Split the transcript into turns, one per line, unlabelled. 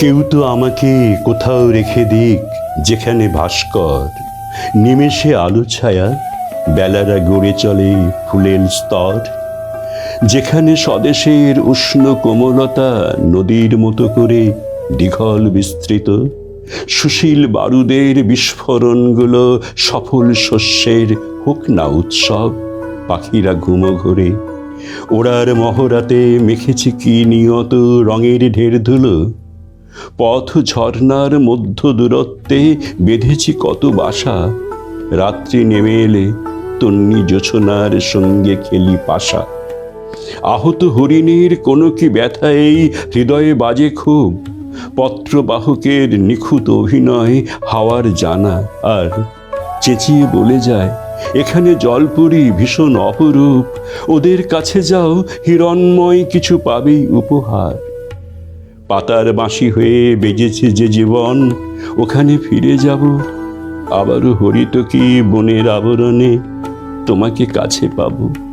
কেউ তো আমাকে কোথাও রেখে দিক, যেখানে ভাস্কর। নিমেষে আলো ছায়া, বেলারা গড়ে চলে ফুলের স্তর। যেখানে স্বদেশের উষ্ণ কোমলতা নদীর মতো করে দীঘল বিস্তৃত, সুশীল বারুদের বিস্ফোরণগুলো সফল শস্যের হোক না উৎসব, পাখিরা ঘুমো ঘরে। ওড়ার মহরাতে মেখেছে কি নিয়ত রঙের ঢের ধুলো পথ ঝর্ণার মধ্য দূরত্বে বেঁধেছি কত বাসা। রাত্রি নেমে এলে তন্নি জোছনার সঙ্গে খেলি পাশা। আহত হরিণীর কোনো কি ব্যথা এই হৃদয়ে বাজে খুব পত্রবাহকের নিখুঁত অভিনয় হাওয়ার জানা। আর চেঁচিয়ে বলে যায়, এখানে জলপুরি ভীষণ অপরূপ। ওদের কাছে যাও, হিরণময় কিছু পাবেই উপহার। পাতার বাঁশি হয়ে বেজেছে যে জীবন, ওখানে ফিরে যাব। আবারও হরিত কি বনের আবরণে তোমাকে কাছে পাবো।